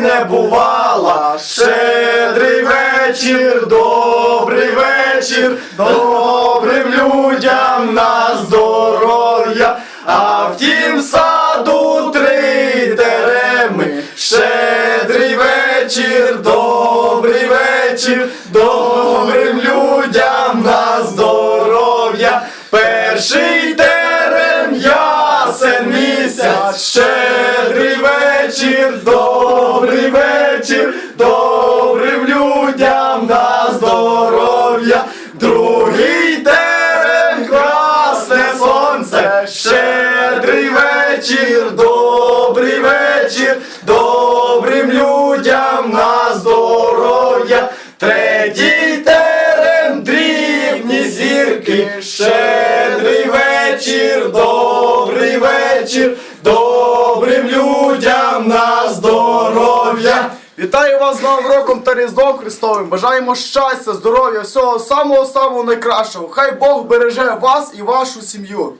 не бувала. Щедрий вечір, добрий вечір, добрим людям на здоров'я, а в тім саду три тереми. Щедрий вечір, добрий вечір, добрим людям на здоров'я. Перший терем ясен місяць, щедрий вечір, добрий вечір, добрим людям на здоров'я. Другий терем красне сонце, щедрий вечір, добрий вечір, добрим людям на здоров'я. Третій терен дрібні зірки, щедрий вечір, добрий вечір, добрим людям на. Вітаю вас з Новим роком та Різдвом Христовим. Бажаємо щастя, здоров'я, всього самого самого найкращого. Хай Бог береже вас і вашу сім'ю.